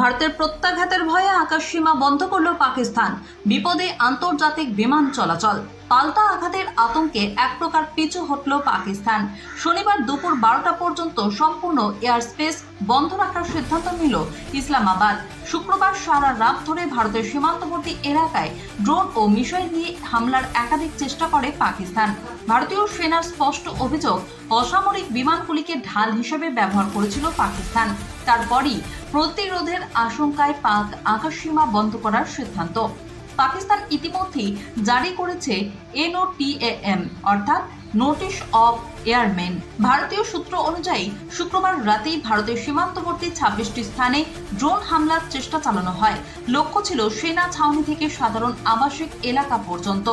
ভারতের প্রত্যাঘাতের ভয়ে আকাশসীমা বন্ধ করল পাকিস্তান। বিপদে আন্তর্জাতিক বিমান চলাচল। পাল্টা আঘাতের আতঙ্কে এক প্রকার পিছু হটল পাকিস্তান। শনিবার দুপুর বারোটা পর্যন্ত সম্পূর্ণ এয়ার স্পেস বন্ধ রাখার সিদ্ধান্ত নিল ইসলামাবাদ। শুক্রবার সারা রাত ধরে ভারতের সীমান্তবর্তী এলাকায় ড্রোন ও মিসাইল নিয়ে হামলার একাধিক চেষ্টা করে পাকিস্তান। ভারতীয় সেনার স্পষ্ট অভিযোগ, অসামরিক বিমানগুলিকে ঢাল হিসেবে ব্যবহার করেছিল পাকিস্তান। তারপরই প্রতিরোধের আশঙ্কায় পাক আকাশসীমা বন্ধ করার সিদ্ধান্ত। পাকিস্তান ইতিমধ্যেই জারি করেছে এনওটিএএম, অর্থাৎ নোটিশ অফ এয়ারম্যান ভারতীয় সূত্র অনুযায়ী, শুক্রবার রাতেই ভারতের সীমান্তবর্তী ছাব্বিশটি স্থানে ড্রোন হামলার চেষ্টা চালানো হয়। লক্ষ্য ছিল সেনা ছাউনি থেকে সাধারণ আবাসিক এলাকা পর্যন্ত।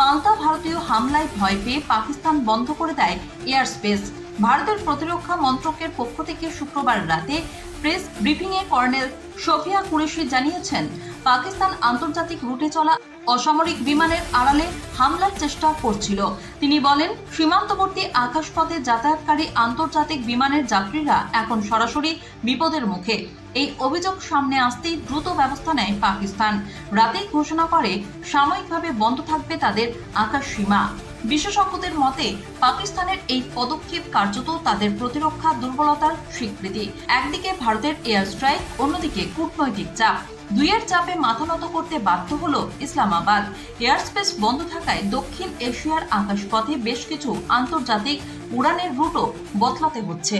পাল্টা ভারতীয় হামলায় ভয় পেয়ে পাকিস্তান বন্ধ করে দেয় এয়ার স্পেস ভারতের প্রতিরক্ষা মন্ত্রকের পক্ষ থেকে শুক্রবার রাতে প্রেস ব্রিফিংয়ে কর্নেল সোফিয়া কুরেশি জানিয়েছেন পাকিস্তান আন্তর্জাতিক রুটে চলা অসামরিক বিমানের আড়ালে হামলার চেষ্টা করছিল। তিনি বলেন, সীমান্তবর্তী আকাশপথে যাতায়াতকারী আন্তর্জাতিক বিমানের যাত্রীরা এখন সরাসরি বিপদের মুখে। এই অভিযোগ সামনে আসতেই দ্রুত ব্যবস্থা নেয় পাকিস্তান। রাতেই ঘোষণা করে, সাময়িকভাবে বন্ধ থাকবে তাদের আকাশ সীমা। বিশেষজ্ঞদের মতে, পাকিস্তানের এই পদক্ষেপ কার্যত তাদের প্রতিরক্ষা দুর্বলতার স্বীকৃতি। একদিকে ভারতের এয়ার স্ট্রাইক, অন্যদিকে কূটনৈতিক চাপ। দুইয়ের চাপে মাথা নত করতে বাধ্য হল ইসলামাবাদ। এয়ারস্পেস বন্ধ থাকায় দক্ষিণ এশিয়ার আকাশপথে বেশ কিছু আন্তর্জাতিক উড়ানের রুটও বদলাতে হচ্ছে।